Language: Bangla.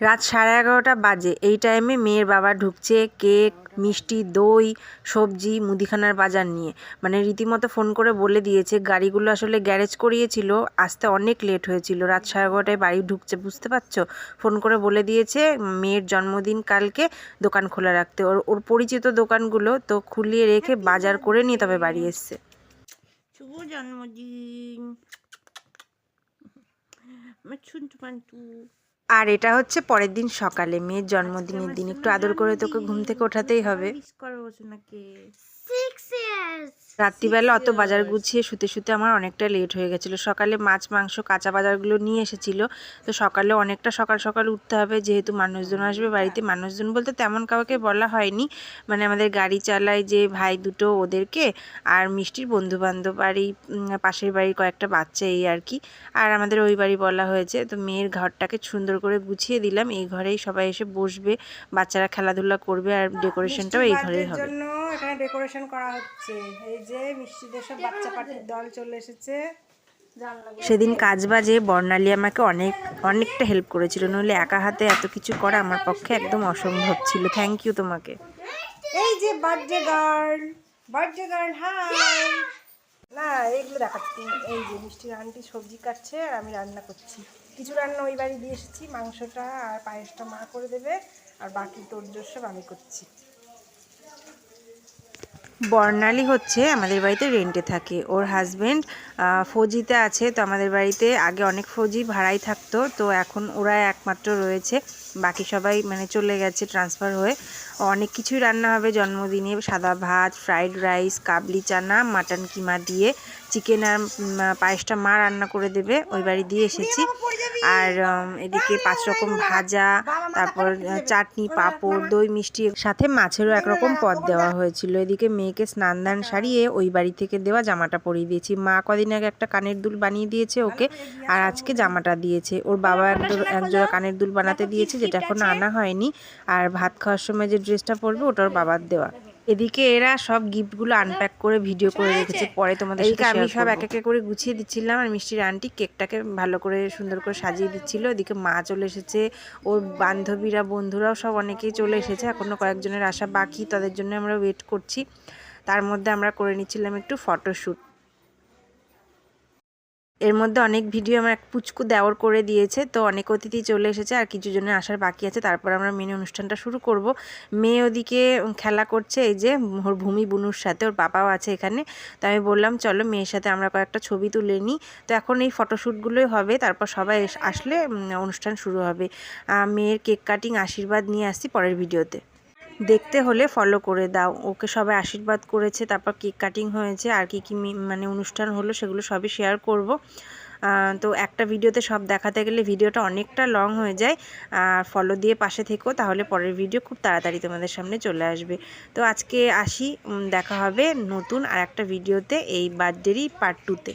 রাত সাড়ে এগারোটা বাজে। এই টাইমে মেয়ের বাবা ঢুকছে কেক, মিষ্টি, দই, সবজি, মুদিখানার বাজার নিয়ে। মানে রীতিমতো ফোন করে বলে দিয়েছে, গাড়িগুলো আসলে গ্যারেজ করিয়েছিল, আসতে অনেক লেট হয়েছিল। রাত সাড়ে এগারোটায় বাড়ি ঢুকছে, বুঝতে পারছ? ফোন করে বলে দিয়েছে, মেয়ের জন্মদিন কালকে দোকান খোলা রাখতে। ওর ওর পরিচিত দোকানগুলো তো খুলিয়ে রেখে বাজার করে নিয়ে তবে বাড়ি এসছে। জন্মদিন। আর এটা হচ্ছে পরের দিন সকালে, মেয়ের জন্মদিনের দিন। একটু আদর করে তোকে ঘুম থেকে ওঠাতেই হবে। রাত্রিবেলা অত বাজার গুছিয়ে শুতে শুতে আমার অনেকটা লেট হয়ে গেছিল। সকালে মাছ মাংস কাঁচা বাজারগুলো নিয়ে এসেছিল। তো সকালে অনেকটা সকাল সকাল উঠতে হবে যেহেতু মানুষজন আসবে বাড়িতে। মানুষজন বলতে তেমন কাউকে বলা হয়নি। মানে আমাদের গাড়ি চালায় যে ভাই দুটো ওদেরকে আর মিষ্টির বন্ধু বান্ধব আর এই পাশের বাড়ির কয়েকটা বাচ্চা এই আর কি। আর আমাদের ওই বাড়ি বলা হয়েছে তো মেয়ের ঘরটাকে সুন্দর করে গুছিয়ে দিলাম। এই ঘরেই সবাই এসে বসবে বাচ্চারা খেলাধুলা করবে আর ডেকোরেশনটাও এই ঘরেই হবে। এখানে ডেকোরেশন করা হচ্ছে। এই যে মিষ্টিদের সব বাচ্চা পার্টির দল চলে এসেছে। সেদিন কাজ বাজে বর্ণালী আমাকে অনেক অনেকটা হেল্প করেছিল। নইলে একা হাতে এত কিছু করা আমার পক্ষে একদম অসম্ভব ছিল। থ্যাংক ইউ তোমাকে। এই যে বার্থডে গার্ল বার্থডে গার্ল হাই না এইগুলো দেখাচ্ছি। এই যে মিষ্টির আন্টি সবজি কাটছে আর আমি রান্না করছি। কিছু রান্না ওই বাড়ি দিয়ে এসেছি মাংসটা আর পায়েসটা মা করে দেবে আর বাকি তোর সব আমি করছি। বর্ণালী হচ্ছে আমাদের বাড়িতে রেন্টে থাকে। ওর হাজব্যান্ড ফৌজিতে আছে, তো আমাদের বাড়িতে আগে অনেক ফৌজি ভাড়াই থাকতো, তো এখন ওরা একমাত্র রয়েছে। বাকি সবাই মানে চলে গেছে ট্রান্সফার হয়ে। অনেক কিছুই রান্না হবে জন্মদিনে। সাদা ভাত ফ্রাইড রাইস কাবলি চানা মাটন কিমা দিয়ে। চিকেন আর পায়েসটা মা রান্না করে দেবে, ওই বাড়ি দিয়ে এসেছি। আর এদিকে পাঁচ রকম ভাজা, তারপর চাটনি, পাঁপড়, দই, মিষ্টি সাথে মাছেরও একরকম পদ দেওয়া হয়েছিল। এদিকে মেয়েকে স্নান দান সারিয়ে ওই বাড়ি থেকে দেওয়া জামাটা পরিয়ে দিয়েছি। মা কদিন আগে একটা কানের দুল বানিয়ে দিয়েছে ওকে, আর আজকে জামাটা দিয়েছে। ওর বাবা একজোড়া কানের দুল বানাতে দিয়েছে যেটা এখনও আনা হয়নি। আর ভাত খাওয়ার সময় যে ড্রেসটা পরবে ওটা ওর বাবার দেওয়া। এদিকে এরা সব গিফটগুলো আনপ্যাক করে ভিডিও করে রেখেছে। পরে তোমাদের সাথে আমি সব এক একে করে গুছিয়ে দিচ্ছিলাম আর মিষ্টির আন্টি কেকটাকে ভালো করে সুন্দর করে সাজিয়ে দিচ্ছিল। এদিকে মা চলে এসেছে। ওর বান্ধবীরা বন্ধুরাও সব অনেকেই চলে এসেছে। এখনও কয়েকজনের আসা বাকি। তাদের জন্য আমরা ওয়েট করছি। তার মধ্যে আমরা করে নিচ্ছিলাম একটু ফটোশ্যুট এর মধ্যে অনেক ভিডিও আমার এক পুচকু দেওয়ার করে দিয়েছে, তো অনেক অতিথি চলে এসেছে আর কিছু জনের আসার বাকি আছে। তারপর আমরা মেনে অনুষ্ঠানটা শুরু করব। মেয়ে ওদিকে খেলা করছে, এই যে ওর ভূমি বুনুর সাথে, ওর বাবাও আছে এখানে। তো আমি বললাম, চলো মেয়ের সাথে আমরা কয়েকটা ছবি তুলে নিই তো এখন এই ফটোশ্যুটগুলোই হবে, তারপর সবাই আসলে অনুষ্ঠান শুরু হবে। মেয়ের কেক কাটিং আশীর্বাদ নিয়ে আসছি পরের ভিডিওতে। দেখতে হলে ফলো করে দাও। ওকে সবাই আশীর্বাদ করেছে, তারপর কেক কাটিং হয়েছে, আর কি কি মানে অনুষ্ঠান হলো সেগুলো সবই শেয়ার করব। তো একটা ভিডিওতে সব দেখাতে গেলে ভিডিওটা অনেকটা লং হয়ে যায়। আর ফলো দিয়ে পাশে থেকো, তাহলে পরের ভিডিও খুব তাড়াতাড়ি তোমাদের সামনে চলে আসবে। তো আজকে আসি দেখা হবে নতুন আর একটা ভিডিওতে এই বার্থডেরই পার্ট টুতে